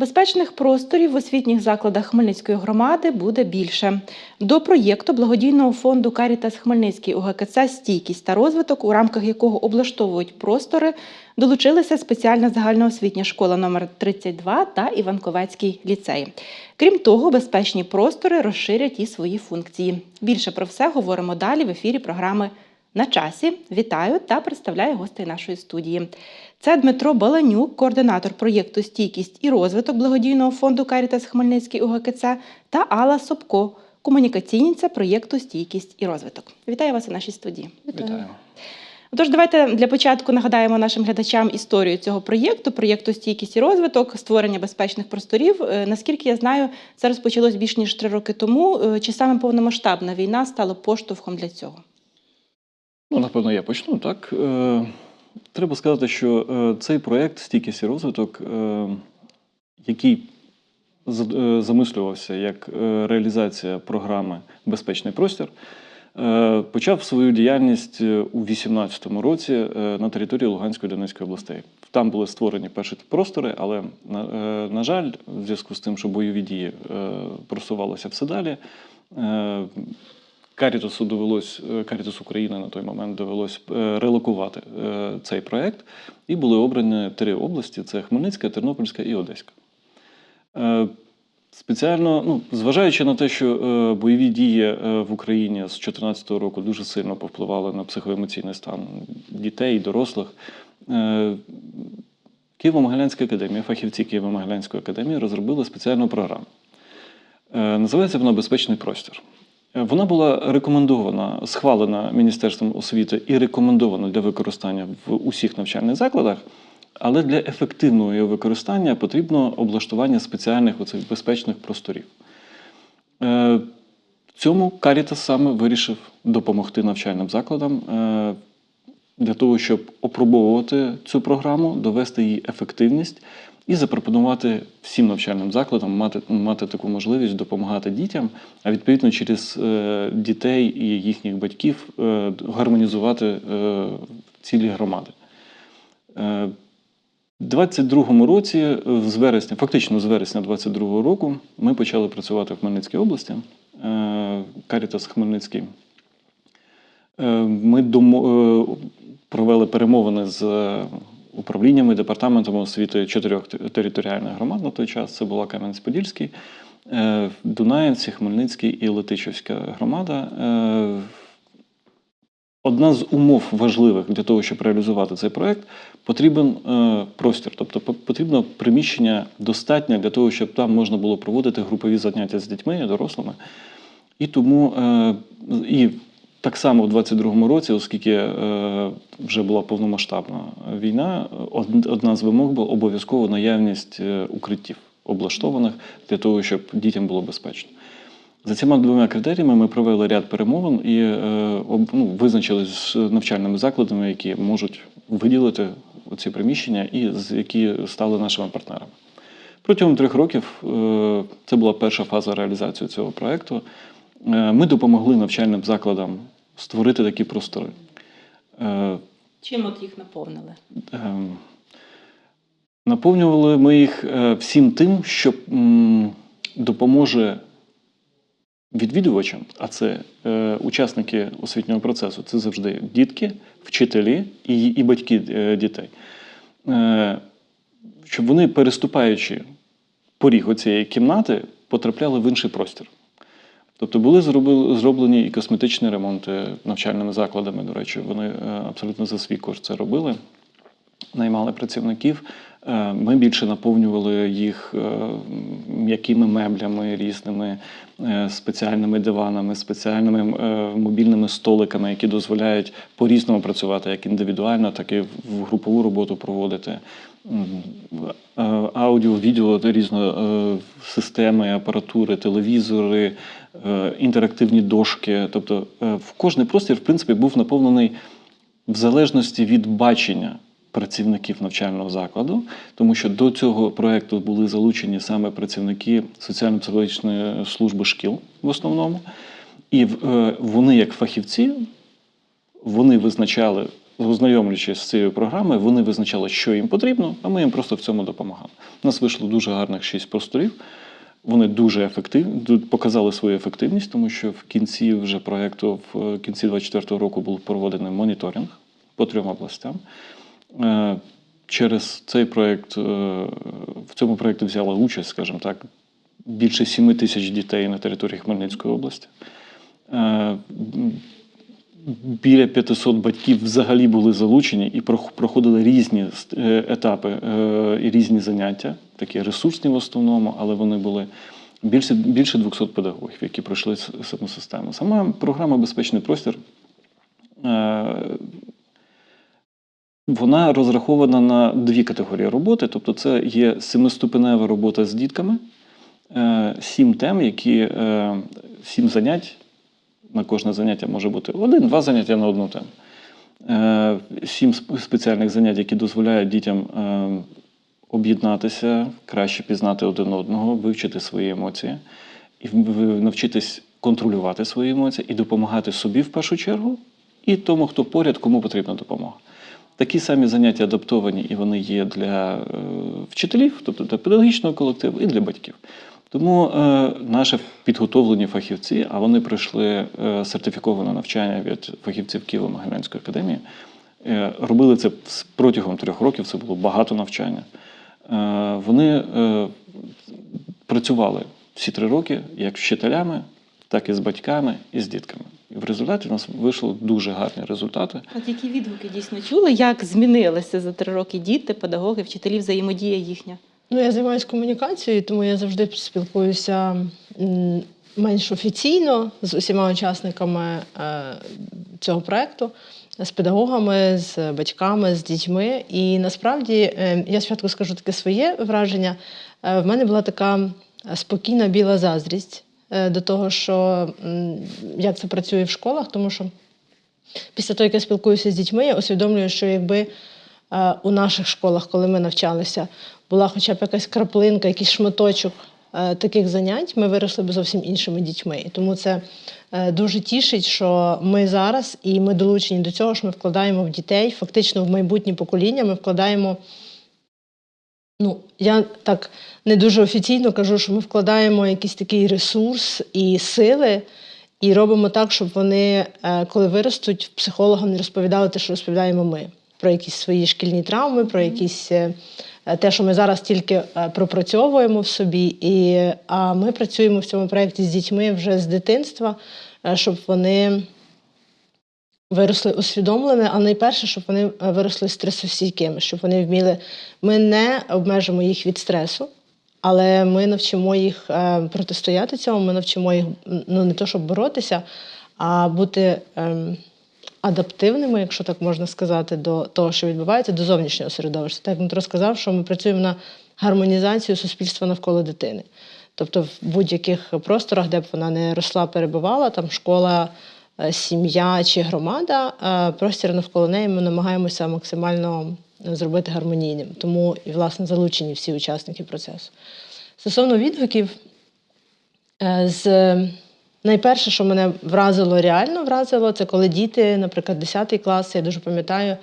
Безпечних просторів в освітніх закладах Хмельницької громади буде більше. До проєкту благодійного фонду Карітас Хмельницький УГКЦ Стійкість та розвиток, у рамках якого облаштовують простори, долучилися спеціальна загальноосвітня школа номер 32 та Іванковецький ліцей. Крім того, безпечні простори розширять і свої функції. Більше про все говоримо далі в ефірі програми на часі. Вітаю та представляю гостей нашої студії. Це Дмитро Баланюк, координатор проєкту Стійкість і розвиток благодійного фонду Карітас Хмельницький УГКЦ та Алла Собко, комунікаційниця проєкту Стійкість і розвиток. Вітаю вас у нашій студії. Вітаю. Отож, давайте для початку нагадаємо нашим глядачам історію цього проєкту, проєкту Стійкість і розвиток, створення безпечних просторів. Е, Наскільки я знаю, це розпочалось більш ніж три роки тому. Е, Чи саме повномасштабна війна стала поштовхом для цього? Ну, напевно, я почну так. Е, треба сказати, що е, цей проєкт стійкість і розвиток, е, який е, замислювався як е, реалізація програми Безпечний простір, е, почав свою діяльність у 2018 році на території Луганської Донецької областей. Там були створені перші простори, але, на, е, на жаль, в зв'язку з тим, що бойові дії е, просувалися все далі. е, Карітасу довелось е, Карітас України на той момент довелось е, релокувати е, цей проект, і були обрані три області: це Хмельницька, Тернопільська і Одеська. Спеціально, ну, зважаючи на те, що е, бойові дії е, в Україні з 2014 року дуже сильно повпливали на психоемоційний стан дітей дорослих, е, Києво-Могилянська академія, фахівці Києво-Могилянської академії розробили спеціальну програму. Е, Називається вона Безпечний простір. Е, Вона була рекомендована, схвалена Міністерством освіти і рекомендована для використання в усіх навчальних закладах, але для ефективного її використання потрібно облаштування спеціальних оцих безпечних просторів. Е, В цьому Caritas саме вирішив допомогти навчальним закладам е, для того, щоб опробовувати цю програму, довести її ефективність і запропонувати всім навчальним закладам мати, мати таку можливість допомагати дітям, а відповідно через е, дітей і їхніх батьків е, гармонізувати е, цілі громади. У 22-му році, з вересня, фактично з вересня 22-го року, ми почали працювати в Хмельницькій області. Карітас Хмельницький. Ми провели перемовини з управліннями департаментом освіти чотирьох територіальних громад на той час. Це була Кам'янець-Подільський, е, Дунаївці, Хмельницький і Летичівська громада. Е, Одна з умов важливих для того, щоб реалізувати цей проект, потрібен е, простір, тобто потрібно приміщення достатнє для того, щоб там можна було проводити групові заняття з дітьми і дорослими. І тому і так само в 22-му році, оскільки е, вже була повномасштабна війна, одна з вимог була обов'язково наявність е, укриттів облаштованих для того, щоб дітям було безпечно. За цими двома критеріями ми провели ряд перемовин і е, ну, визначились з навчальними закладами, які можуть виділити ці приміщення і які стали нашими партнерами. Протягом трьох років е, це була перша фаза реалізації цього проєкту. Е, Ми допомогли навчальним закладам створити такі простори. Е, Чим от їх наповнили? Ем, Наповнювали ми їх е, всім тим, що допоможе відвідувачам, а це учасники освітнього процесу, це завжди дітки, вчителі і, і батьки дітей. Щоб вони, переступаючи поріг оцієї кімнати, потрапляли в інший простір. Тобто були зроблені і косметичні ремонти навчальними закладами. До речі, вони е, абсолютно за свій кошт це робили, наймали працівників. Е, Ми більше наповнювали їх е, м'якими меблями різними, е, спеціальними диванами, спеціальними мобільними столиками, які дозволяють по-різному працювати, як індивідуально, так і в групову роботу проводити. Аудіо, відео різної е, системи, апаратури, телевізори, інтерактивні дошки. Тобто в кожний простір, в принципі, був наповнений в залежності від бачення працівників навчального закладу, тому що до цього проекту були залучені саме працівники соціально-психологічної служби шкіл в основному. І е, вони, як фахівці, вони визначали ознайомлюючись з цією програмою, вони визначали, що їм потрібно, а ми їм просто в цьому допомагали. У нас вийшло дуже гарних шість просторів. Вони дуже ефективні, показали свою ефективність, тому що в кінці вже проєкту, в кінці 2024 року був проведений моніторинг по трьом областям. Е, Через цей проєкт, е, в цьому проєкті взяла участь, скажімо так, більше 7 тисяч дітей на території Хмельницької області. Е, Біля 500 батьків взагалі були залучені і прох- проходили різні етапи і різні заняття, такі ресурсні в основному, але вони були більше, більше 200 педагогів, які пройшли саму систему. Сама програма Безпечний простір. Вона розрахована на дві категорії роботи. Тобто, це є семиступенева робота з дітками, е, сім тем, які е, сім занять. На кожне заняття може бути один-два заняття на одну тему. Е, Сім спеціальних занять, які дозволяють дітям об'єднатися, краще пізнати один одного, вивчити свої емоції і навчитись контролювати свої емоції і допомагати собі в першу чергу, і тому, хто поряд, кому потрібна допомога. Такі самі заняття адаптовані, і вони є для е, вчителів, тобто для педагогічного колективу, і для батьків. Тому е, наші підготовлені фахівці, а вони пройшли е, сертифіковане навчання від фахівців Києво-Могилянської академії, е, робили це протягом трьох років, це було багато навчання. Е, вони е, працювали всі три роки як з вчителями, так і з батьками, і з дітками. І в результаті у нас вийшли дуже гарні результати. От які відгуки дійсно чули, як змінилися за три роки діти, педагоги, вчителі, взаємодія їхня? Ну, я займаюся комунікацією, тому я завжди спілкуюся менш офіційно з усіма учасниками е, цього проєкту, з педагогами, з батьками, з дітьми. І насправді е, я спочатку скажу таке своє враження. Е, В мене була така спокійна біла заздрість до того, що як це працює в школах, тому що після того, як я спілкуюся з дітьми, я усвідомлюю, що якби е, у наших школах, коли ми навчалися, була хоча б якась краплинка, якийсь шматочок е, таких занять, ми виросли б зовсім іншими дітьми. І тому це е, дуже тішить, що ми зараз і ми долучені до цього, що ми вкладаємо в дітей, фактично в майбутнє покоління, ми вкладаємо. Ну, я так не дуже офіційно кажу, що ми вкладаємо якийсь такий ресурс і сили, і робимо так, щоб вони, е, коли виростуть, психологам не розповідали те, що розповідаємо ми, про якісь свої шкільні травми, про якісь е, е, те, що ми зараз тільки пропрацьовуємо в собі. І, а ми працюємо в цьому проєкті з дітьми вже з дитинства, щоб вони виросли усвідомленими, а найперше, щоб вони е, виросли стресостійкими, щоб вони вміли. Ми не обмежимо їх від стресу, але ми навчимо їх е, протистояти цьому, ми навчимо їх ну не то, щоб боротися, а бути ем, адаптивними, якщо так можна сказати, до того, що відбувається, до зовнішнього середовища. Так як Дмитро сказав, що ми працюємо на гармонізацію суспільства навколо дитини. Тобто в будь-яких просторах, де б вона не росла, перебувала, там школа, сім'я чи громада, е, простір навколо неї ми намагаємося максимально зробити гармонійним. Тому і власне залучені всі учасники процесу. Стосовно відгуків, е, з найперше, що мене вразило, реально вразило, це коли діти, наприклад, 10 клас, я дуже пам'ятаю, е,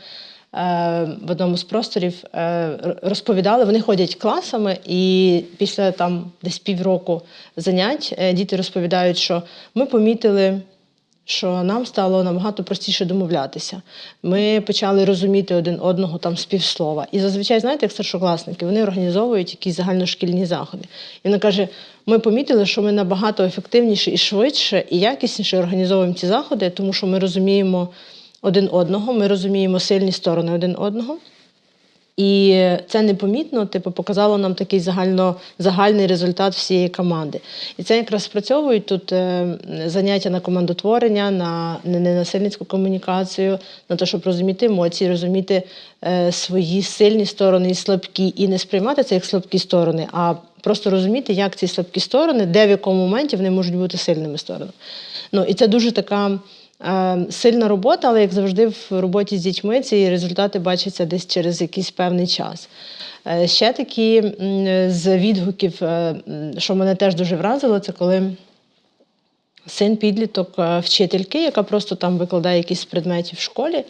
в одному з просторів е, розповідали, вони ходять класами, і після там десь півроку занять е, діти розповідають, що ми помітили. Що нам стало набагато простіше домовлятися. Ми почали розуміти один одного там з півслова. І зазвичай, знаєте, як старшокласники, вони організовують якісь загальношкільні заходи. І вона каже: ми помітили, що ми набагато ефективніше і швидше, і якісніше організовуємо ці заходи, тому що ми розуміємо один одного, ми розуміємо сильні сторони один одного. І це непомітно, типу, показало нам такий загально, загальний результат всієї команди. І це якраз спрацьовують тут е, заняття на командотворення, на ненасильницьку комунікацію, на те, щоб розуміти емоції, розуміти е, свої сильні сторони і слабкі, і не сприймати це як слабкі сторони, а просто розуміти, як ці слабкі сторони, де в якому моменті вони можуть бути сильними сторонами. Ну, і це дуже така. Е, Сильна робота, але як завжди в роботі з дітьми ці результати бачаться десь через якийсь певний час. Е, Ще такі з відгуків, е, що мене теж дуже вразило, це коли син підліток вчительки, яка просто там викладає якісь предмети в школі.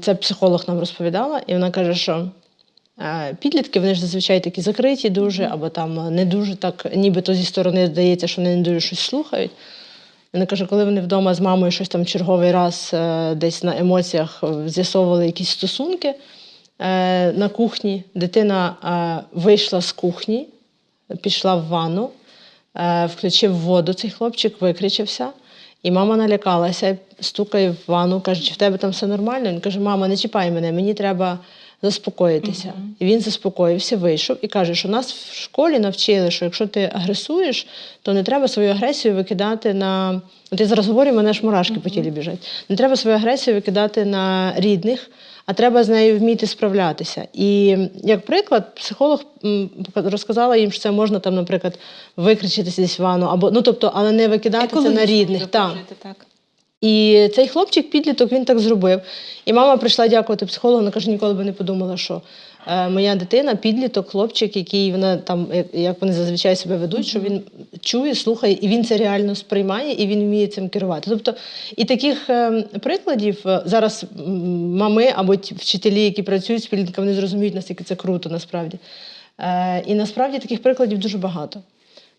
Це психолог нам розповідала, і вона каже, що підлітки вони ж зазвичай такі закриті дуже, або там не дуже так, нібито зі сторони здається, що вони не дуже щось слухають. Вона каже, коли вони вдома з мамою щось там черговий раз е, десь на емоціях е, з'ясовували якісь стосунки е, на кухні, дитина вийшла з кухні, пішла в ванну, включив воду, цей хлопчик викричався, і мама налякалася, стукає в ванну, каже, чи в тебе там все нормально? Він каже, мама, не чіпай мене, мені треба заспокоїтися. І він заспокоївся, вийшов і каже, що нас в школі навчили, що якщо ти агресуєш, то не треба свою агресію викидати на. От я зараз говорю, мене ж мурашки по тілі біжать. Не треба свою агресію викидати на рідних, а треба з нею вміти справлятися. І як приклад, психолог розказала їм, що це можна там, наприклад, викричитися десь в ванну, або ну тобто, але не викидати це на рідних. Так. так. І цей хлопчик, підліток, він так зробив. І мама прийшла дякувати психологу, вона каже, ніколи би не подумала, що е, моя дитина, підліток, хлопчик, який вона там, як- як вони зазвичай себе ведуть, що він чує, слухає, і він це реально сприймає, і він вміє цим керувати. Тобто, і таких е, прикладів е, зараз мами або ті вчителі, які працюють з підлітками, вони зрозуміють, наскільки це круто насправді. Е, і насправді таких прикладів дуже багато.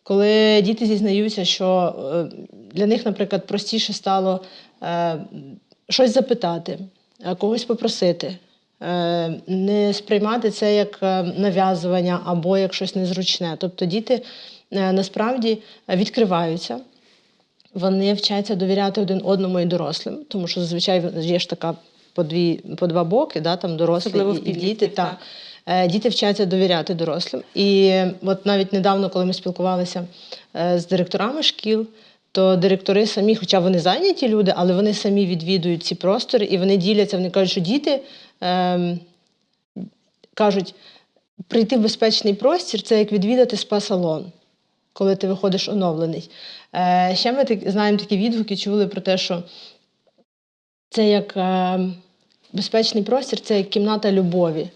Коли діти зізнаються, що е, для них, наприклад, простіше стало е, щось запитати, е, когось попросити, не сприймати це як нав'язування або як щось незручне. Тобто діти насправді відкриваються. Вони вчаться довіряти один одному і дорослим, тому що зазвичай є ж така по, дві, по два боки, да, там дорослі Особливо і, і діти. Так. Е, Діти вчаться довіряти дорослим. І от навіть недавно, коли ми спілкувалися е, з директорами шкіл, то директори самі, хоча вони зайняті люди, але вони самі відвідують ці простори і вони діляться. Вони кажуть, що діти ем, кажуть, прийти в безпечний простір це як відвідати спа-салон, коли ти виходиш оновлений. Е, ще ми так, знаємо такі відгуки, чули про те, що це як е, безпечний простір, це як кімната любові.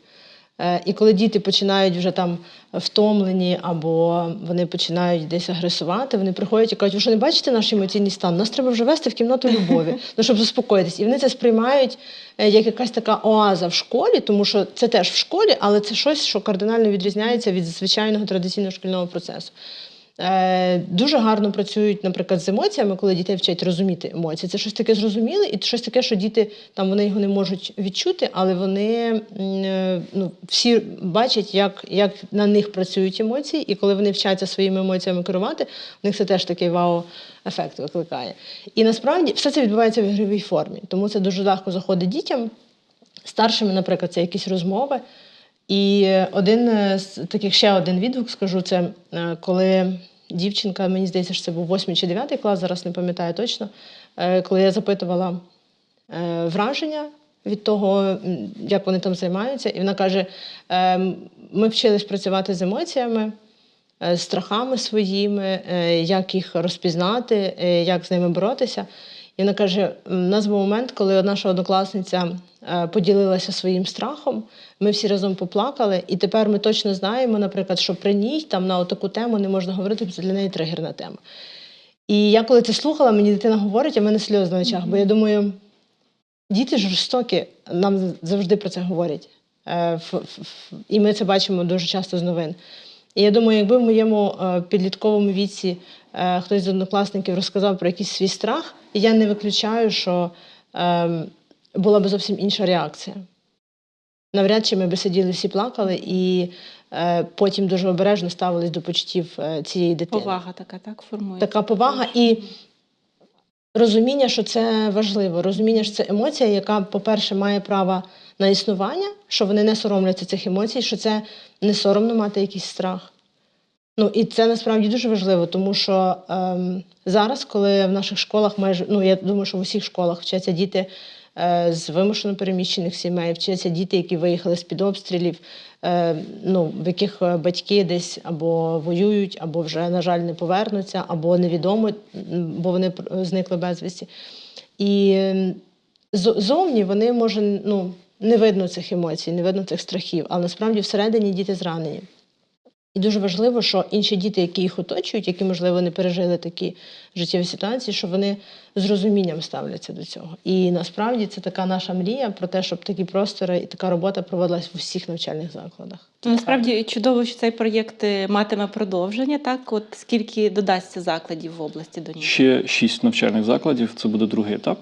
Е, І коли діти починають вже там втомлені або вони починають десь агресувати, вони приходять і кажуть, ви що не бачите наш емоційний стан? Нас треба вже вести в кімнату любові, ну щоб заспокоїтись. І вони це сприймають е, як якась така оаза в школі, тому що це теж в школі, але це щось, що кардинально відрізняється від звичайного традиційного шкільного процесу. Е, Дуже гарно працюють, наприклад, з емоціями, коли дітей вчать розуміти емоції. Це щось таке зрозуміле, і щось таке, що діти там вони його не можуть відчути, але вони е, ну, всі бачать, як, як на них працюють емоції, і коли вони вчаться своїми емоціями керувати, в них це теж такий вау-ефект викликає. І насправді все це відбувається в ігровій формі, тому це дуже легко заходить дітям. Старшими, наприклад, це якісь розмови. І один е, з таких ще один відгук скажу: це е, коли дівчинка, мені здається, що це був 8 чи 9 клас, зараз не пам'ятаю точно. е, Коли я запитувала враження від того, як вони там займаються, і вона каже: «Ем, ми вчились працювати з емоціями. З страхами своїми, як їх розпізнати, як з ними боротися. І вона каже: у нас був момент, коли наша однокласниця е, поділилася своїм страхом. Ми всі разом поплакали, і тепер ми точно знаємо, наприклад, що при ній там на таку тему не можна говорити, бо це для неї тригерна тема. І я коли це слухала, мені дитина говорить, а в мене сльози на очах, бо я думаю, діти жорстокі, нам завжди про це говорять. Е, І ми це бачимо дуже часто з новин. І я думаю, якби в моєму е, підлітковому віці хтось з однокласників розказав про якийсь свій страх, і я не виключаю, що е, була б зовсім інша реакція. Навряд чи ми би сиділи всі плакали і е, потім дуже обережно ставились до почуттів е, цієї дитини. Повага така, так, формується. Така повага і розуміння, що це важливо. Розуміння, що це емоція, яка, по-перше, має право на існування, що вони не соромляться цих емоцій, що це не соромно мати якийсь страх. Ну і це насправді дуже важливо, тому що ем, зараз, коли в наших школах майже ну я думаю, що в усіх школах вчаться діти е, з вимушено переміщених сімей, вчаться діти, які виїхали з під обстрілів, е, ну в яких е, батьки десь або воюють, або вже, на жаль, не повернуться, або невідомо, бо вони зникли безвісті. І ем, зовні вони може ну не видно цих емоцій, не видно цих страхів, але насправді всередині діти зранені. І дуже важливо, що інші діти, які їх оточують, які, можливо, не пережили такі життєві ситуації, що вони з розумінням ставляться до цього. І насправді це така наша мрія про те, щоб такі простори і така робота проводилась в усіх навчальних закладах. Ну, Насправді чудово, що цей проєкт е, матиме продовження. Так, от скільки додасться закладів в області до нього? Ще шість навчальних закладів, це буде другий етап.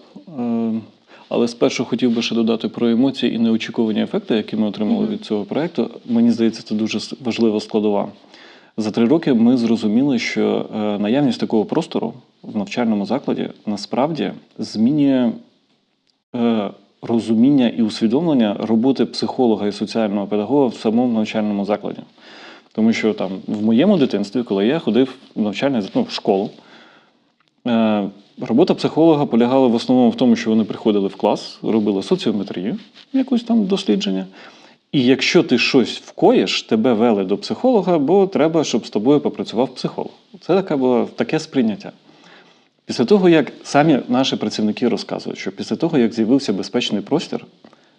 Але спершу хотів би ще додати про емоції і неочікувані ефекти, які ми отримали Мгм. від цього проєкту. Мені здається, це дуже важлива складова. За три роки ми зрозуміли, що е, наявність такого простору в навчальному закладі насправді змінює е, розуміння і усвідомлення роботи психолога і соціального педагога в самому навчальному закладі. Тому що там в моєму дитинстві, коли я ходив в навчальний ну, в школу, е, робота психолога полягала в основному в тому, що вони приходили в клас, робили соціометрію, якусь там дослідження. І якщо ти щось вкоїш, тебе вели до психолога, бо треба, щоб з тобою попрацював психолог. Це таке було таке сприйняття. Після того, як самі наші працівники розказують, що після того, як з'явився безпечний простір,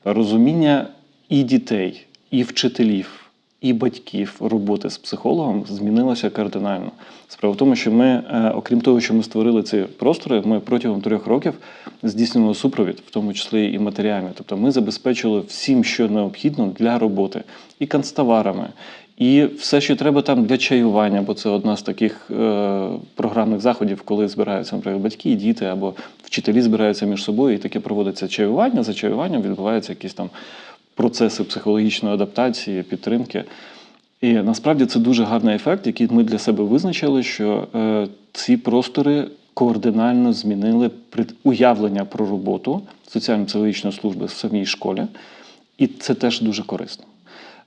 розуміння і дітей, і вчителів, і батьків роботи з психологом змінилося кардинально. Справа в тому, що ми, е, окрім того, що ми створили ці простори, ми протягом трьох років здійснювали супровід, в тому числі і матеріальний. Тобто ми забезпечили всім, що необхідно для роботи, і канцтоварами, і все, що треба там для чаювання, бо це одна з таких е, програмних заходів, коли збираються, наприклад, батьки, діти або вчителі збираються між собою, і таке проводиться чаювання. За чаюванням відбуваються якісь там процеси психологічної адаптації, підтримки. І насправді це дуже гарний ефект, який ми для себе визначили, що е, ці простори кардинально змінили уявлення про роботу соціально-психологічної служби в самій школі, і це теж дуже корисно.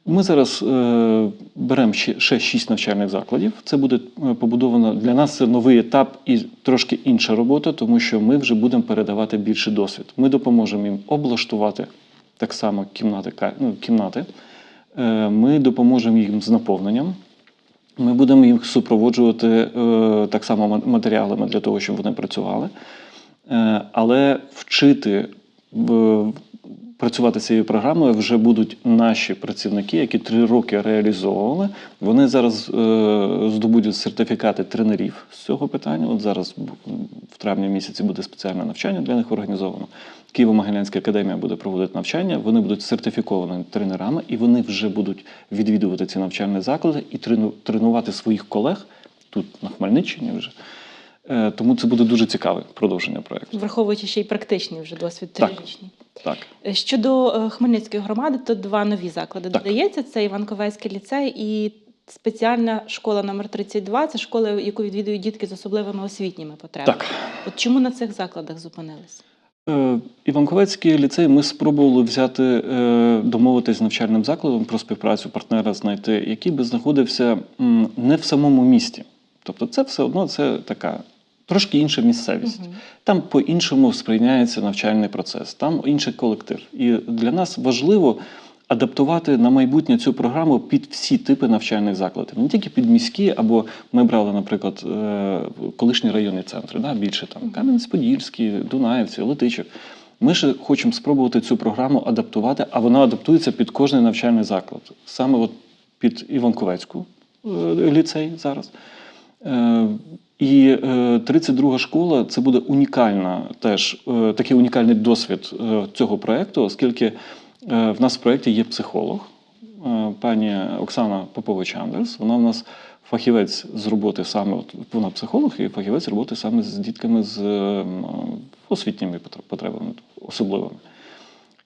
Ми зараз е, беремо ще, ще шість навчальних закладів. Це буде е, побудовано для нас. Це новий етап і трошки інша робота, тому що ми вже будемо передавати більше досвід. Ми допоможемо їм облаштувати так само кімнати. Ну, кімнати. Е, Ми допоможемо їм з наповненням. Ми будемо їх супроводжувати е, так само матеріалами для того, щоб вони працювали. Е, але вчити працювати цією програмою вже будуть наші працівники, які три роки реалізовували. Вони зараз е, здобудуть сертифікати тренерів з цього питання. От зараз в травні місяці буде спеціальне навчання для них організовано. Києво-Могилянська академія буде проводити навчання. Вони будуть сертифікованими тренерами, і вони вже будуть відвідувати ці навчальні заклади і трену- тренувати своїх колег тут на Хмельниччині вже. Е, Тому це буде дуже цікаве продовження проєкту. Враховуючи ще й практичний вже досвід Так. трирічний. Так. Е, Щодо е, Хмельницької громади, то два нові заклади Так. додається. Це Іванковецький ліцей і спеціальна школа номер 32 Це школа, яку відвідують дітки з особливими освітніми потребами. Так. От чому на цих закладах зупинились? Іванковецький ліцей ми спробували взяти, домовитись з навчальним закладом про співпрацю партнера знайти, який би знаходився не в самому місті. Тобто, це все одно це така трошки інша місцевість. Мгм. Там по-іншому сприйняється навчальний процес, там інший колектив. І для нас важливо адаптувати на майбутнє цю програму під всі типи навчальних закладів, не тільки під міські, або ми брали, наприклад, е, колишні районні центри, да, більше там Кам'янець-Подільський, Дунаївці, Летичок. Ми ще хочемо спробувати цю програму адаптувати, а вона адаптується під кожний навчальний заклад. Саме от під Іванковецьку е, ліцей зараз. Е, І е, 32 школа це буде унікальна теж е, такий унікальний досвід е, цього проєкту, оскільки е, в нас в проєкті є психолог, е, пані Оксана Попович Андерс. Вона в нас фахівець з роботи саме, от вона психолог і фахівець роботи саме з дітками з е, освітніми потр- потребами особливими.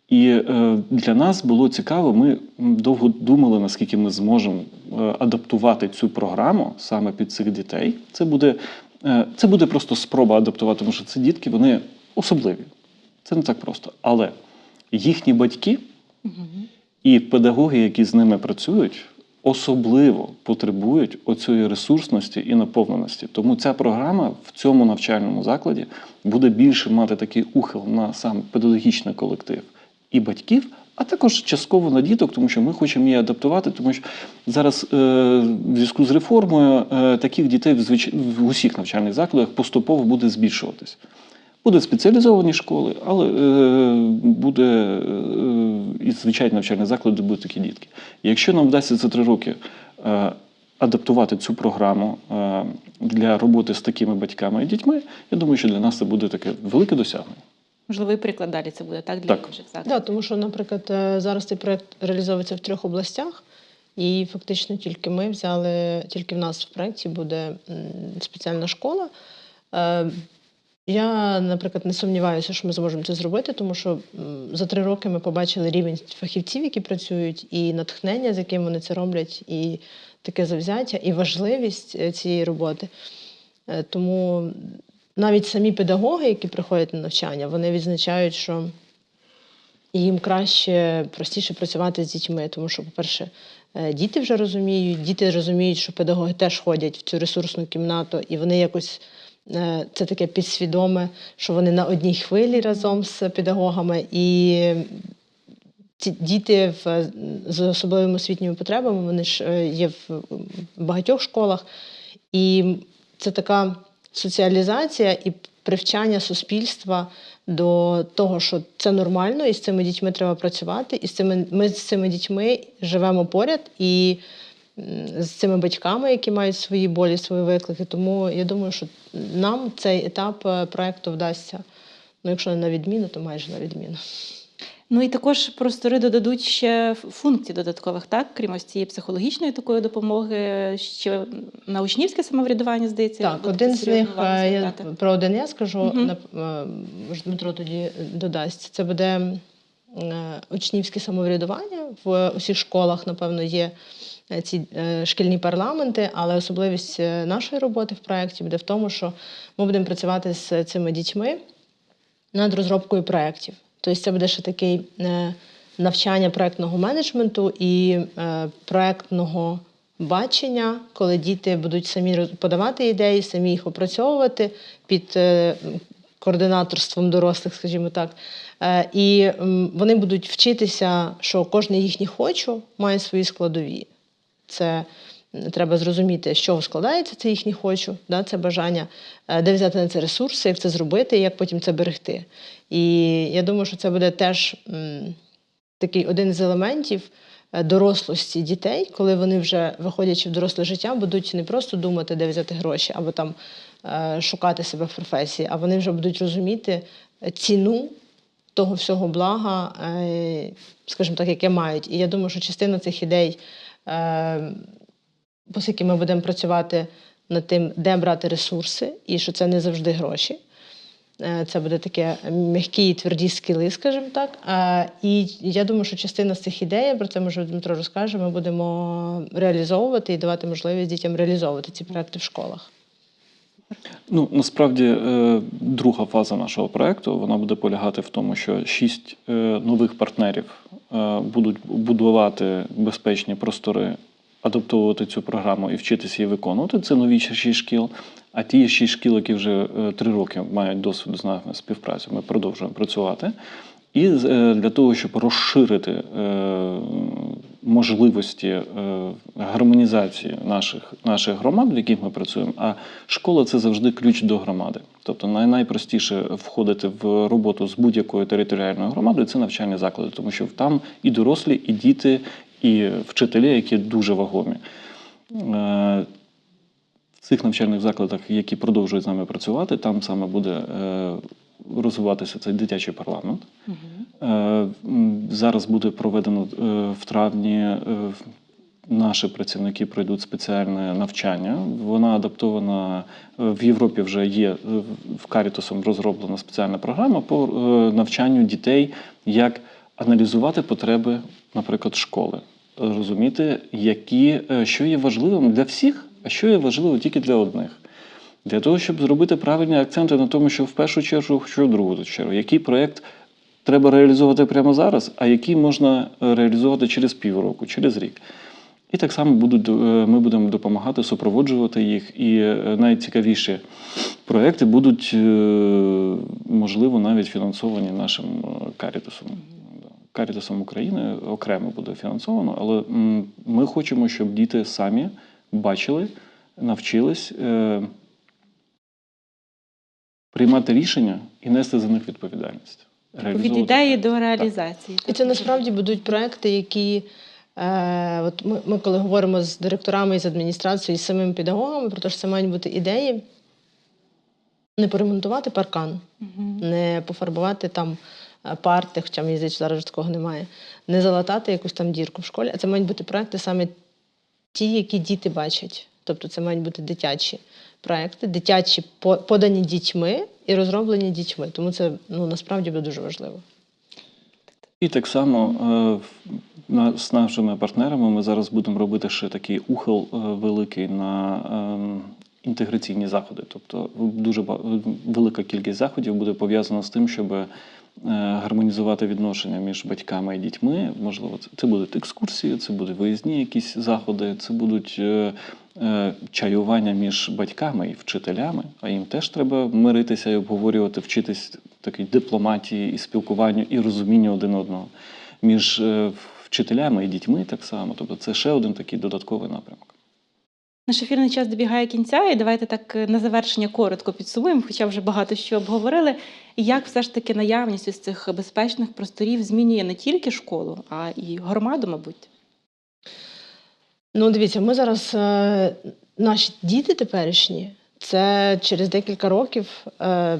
І е, для нас було цікаво, ми довго думали, наскільки ми зможемо е, адаптувати цю програму саме під цих дітей. Це буде, е, це буде просто спроба адаптувати, тому що ці дітки вони особливі. Це не так просто. Але їхні батьки і педагоги, які з ними працюють, особливо потребують оцієї ресурсності і наповненості. Тому ця програма в цьому навчальному закладі буде більше мати такий ухил на сам педагогічний колектив і батьків, а також частково на діток, тому що ми хочемо її адаптувати, тому що зараз е, в зв'язку з реформою е, таких дітей в, звич... в усіх навчальних закладах поступово буде збільшуватись. Будуть спеціалізовані школи, але е, буде е, і звичайні навчальні заклади будуть такі дітки. Якщо нам вдасться за три роки е, адаптувати цю програму е, для роботи з такими батьками і дітьми, я думаю, що для нас це буде таке велике досягнення. Можливо, і приклад далі це буде так для Так. інших закладів. Да, тому що, наприклад, е, зараз цей проект реалізовується в трьох областях, і фактично тільки ми взяли, тільки в нас в проєкті буде спеціальна школа. Е, Я, наприклад, не сумніваюся, що ми зможемо це зробити, тому що за три роки ми побачили рівень фахівців, які працюють, і натхнення, з яким вони це роблять, і таке завзяття, і важливість е, цієї роботи. Тому навіть самі педагоги, які приходять на навчання, вони відзначають, що їм краще, простіше працювати з дітьми, тому що, по-перше, е, діти вже розуміють, діти розуміють, що педагоги теж ходять в цю ресурсну кімнату, і вони якось е, це таке підсвідоме, що вони на одній хвилі разом з педагогами. І ці діти в, з особливими освітніми потребами, вони ж е, є в багатьох школах. І це така соціалізація і привчання суспільства до того, що це нормально, і з цими дітьми треба працювати. І з цими ми з цими дітьми живемо поряд і з цими батьками, які мають свої болі, свої виклики. Тому я думаю, що нам цей етап е, проекту вдасться. Ну, якщо не на відміну, то майже на відміну. Ну і також простори додадуть ще функцій додаткових, так? Крім ось цієї психологічної такої допомоги, ще на учнівське самоврядування, здається. Так, один з них е, я про один я скажу. Е, може, Дмитро тоді додасть. Це буде е, учнівське самоврядування в усіх школах, напевно, є. е, Ці е, шкільні парламенти, але особливість е, нашої роботи в проєкті буде в тому, що ми будемо працювати з цими дітьми над розробкою проєктів. Тобто це буде ще такий е, навчання проєктного менеджменту і е, проєктного бачення, коли діти будуть самі подавати ідеї, самі їх опрацьовувати під е, координаторством дорослих, скажімо так. І вони будуть вчитися, що кожне їхнє хочу має свої складові. Це треба зрозуміти, з чого складається це їхнє хочу, да, це бажання, е, де взяти на це ресурси, як це зробити, і як потім це берегти. І я думаю, що це буде теж м, такий один з елементів е, дорослості дітей, коли вони вже виходячи в доросле життя, будуть не просто думати, де взяти гроші, або там е, шукати себе в професії, а вони вже будуть розуміти ціну того всього блага, скажімо так, яке мають. І я думаю, що частина цих ідей, оскільки ми будемо працювати над тим, де брати ресурси, і що це не завжди гроші. Е, Це буде таке м'які і тверді скіли, скажімо так. І я думаю, що частина з цих ідей, про це може Дмитро розкаже, ми будемо реалізовувати і давати можливість дітям реалізовувати ці проекти в школах. Ну, насправді, е, друга фаза нашого проекту вона буде полягати в тому, що шість е, нових партнерів будуть будувати безпечні простори, адаптовувати цю програму і вчитися її виконувати. Це нові шість шкіл. А ті шість шкіл, які вже е, три роки мають досвід з нами співпраці, ми продовжуємо працювати. І е, для того, щоб розширити е, можливості гармонізації наших, наших громад, в яких ми працюємо, а школа це завжди ключ до громади. Тобто найпростіше входити в роботу з будь-якою територіальною громадою це навчальні заклади, тому що там і дорослі, і діти, і вчителі, які дуже вагомі. Е, В цих навчальних закладах, які продовжують з нами працювати, там саме буде е, розвиватися цей дитячий парламент. М, Зараз буде проведено в травні. Наші працівники пройдуть спеціальне навчання. Вона адаптована в Європі. Вже є в Карітусом розроблена спеціальна програма по навчанню дітей, як аналізувати потреби, наприклад, школи, розуміти, які, е, що є важливим для всіх, а що є важливо тільки для одних. Для того, щоб зробити правильні акценти на тому, що в першу чергу, що в другу чергу, який проєкт треба реалізовувати прямо зараз, а який можна е, реалізовувати через півроку, через рік. І так само будуть, е, ми будемо допомагати супроводжувати їх. І найцікавіші проекти будуть, можливо, навіть фінансовані нашим Карітусом. Карітусом України окремо буде фінансовано, але ми хочемо, щоб діти самі бачили, навчились е, приймати рішення і нести за них відповідальність. Від ідеї до реалізації. І це насправді будуть проекти, які Е, от ми, ми коли говоримо з директорами і з адміністрацією, і з самими педагогами, про те, що це мають бути ідеї, не поремонтувати паркан, Мгм. не пофарбувати там парти, хоча мені здається, зараз такого немає, не залатати якусь там дірку в школі, а це мають бути проекти саме ті, які діти бачать. Тобто це мають бути дитячі проекти, дитячі по- подані дітьми і розроблені дітьми. Тому це ну, насправді буде дуже важливо. І так само е, з нашими партнерами ми зараз будемо робити ще такий ухил е, великий на ем, інтеграційні заходи. Тобто дуже велика кількість заходів буде пов'язана з тим, щоб гармонізувати відношення між батьками і дітьми. Можливо, це, будуть екскурсії, це будуть виїзні якісь заходи, це будуть е, е, чаювання між батьками і вчителями, а їм теж треба миритися і обговорювати, вчитись такій дипломатії і спілкуванню і розумінню один одного. Між е, вчителями і дітьми так само. Тобто це ще один такий додатковий напрямок. Наш ефірний час добігає кінця, і давайте так е, на завершення коротко підсумуємо, хоча вже багато що обговорили. Як все ж таки наявність із цих безпечних просторів змінює не тільки школу, а і громаду, мабуть. Ну, дивіться, ми зараз е, наші діти теперішні, це через декілька років е,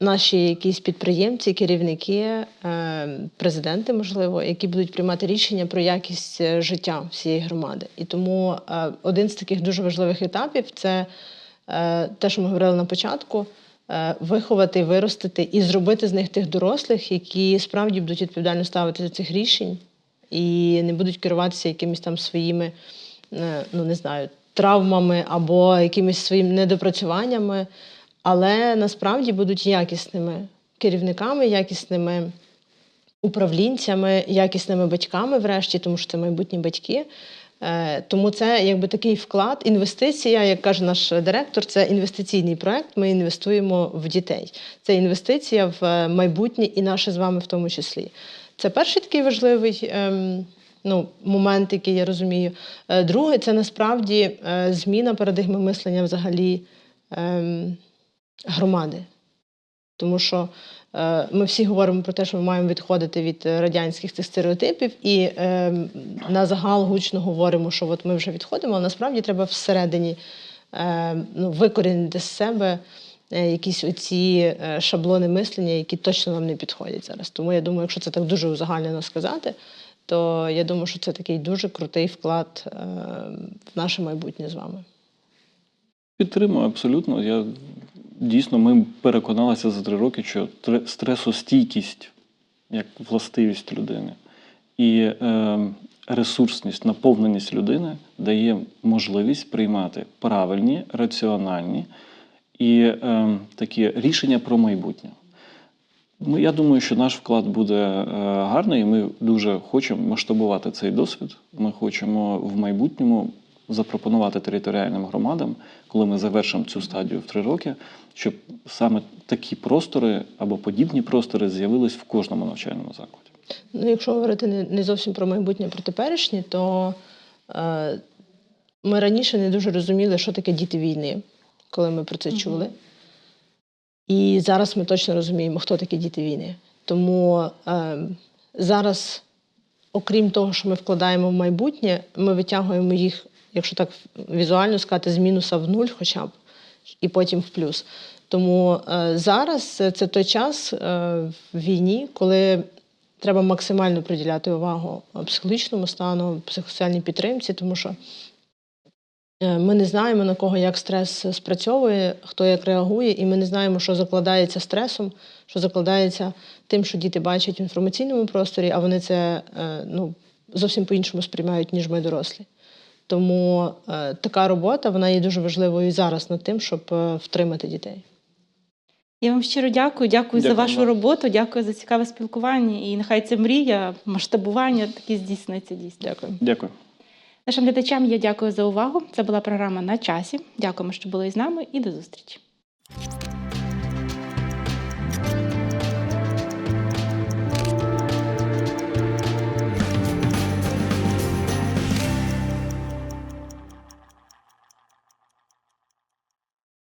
наші якісь підприємці, керівники, е, президенти, можливо, які будуть приймати рішення про якість е, життя всієї громади. І тому е, один з таких дуже важливих етапів це те, що ми говорили на початку. Виховати, виростити і зробити з них тих дорослих, які справді будуть відповідально ставити до цих рішень і не будуть керуватися якимись там своїми, ну не знаю, травмами або якимись своїми недопрацюваннями, але насправді будуть якісними керівниками, якісними управлінцями, якісними батьками, врешті, тому що це майбутні батьки. Е, Тому це якби такий вклад, інвестиція, як каже наш директор, це інвестиційний проект. Ми інвестуємо в дітей. Це інвестиція в е, майбутнє і наше з вами в тому числі. Це перший такий важливий ем, ну, момент, який я розумію. Е, Другий це насправді зміна парадигми мислення взагалі ем, громади. Тому що е, ми всі говоримо про те, що ми маємо відходити від радянських цих стереотипів, і е, на загал гучно говоримо, що от ми вже відходимо, але насправді треба всередині е, ну, викорінити з себе е, якісь оці е, шаблони мислення, які точно нам не підходять зараз. Тому я думаю, якщо це так дуже узагальнено сказати, то я думаю, що це такий дуже крутий вклад е, в наше майбутнє з вами. Підтримую абсолютно. Я дійсно ми переконалися за три роки, що стресостійкість як властивість людини і е, ресурсність, наповненість людини дає можливість приймати правильні, раціональні і е, такі рішення про майбутнє. Ну, я думаю, що наш вклад буде е, гарний, і ми дуже хочемо масштабувати цей досвід. Ми хочемо в майбутньому запропонувати територіальним громадам, коли ми завершимо цю стадію в три роки, щоб саме такі простори або подібні простори з'явились в кожному навчальному закладі. Ну, якщо говорити не, зовсім про майбутнє, про теперішнє, то е, ми раніше не дуже розуміли, що таке діти війни, коли ми про це Мгм. чули. І зараз ми точно розуміємо, хто такі діти війни. Тому е, зараз, окрім того, що ми вкладаємо в майбутнє, ми витягуємо їх, якщо так візуально сказати, з мінуса в нуль, хоча б, і потім в плюс. Тому е, зараз це той час е, в війні, коли треба максимально приділяти увагу психологічному стану, психосоціальній підтримці, тому що е, ми не знаємо на кого як стрес спрацьовує, хто як реагує, і ми не знаємо, що закладається стресом, що закладається тим, що діти бачать в інформаційному просторі, а вони це е, ну, зовсім по-іншому сприймають, ніж ми дорослі. Тому е, така робота вона є дуже важливою зараз над тим, щоб е, втримати дітей. Я вам щиро дякую. Дякую за Дякую вашу вам. роботу, дякую за цікаве спілкування. І нехай ця мрія, масштабування таки здійсниться дійсно. Дякую. Дякую. Нашим глядачам я дякую за увагу. Це була програма на часі. Дякуємо, що були із нами, і до зустрічі.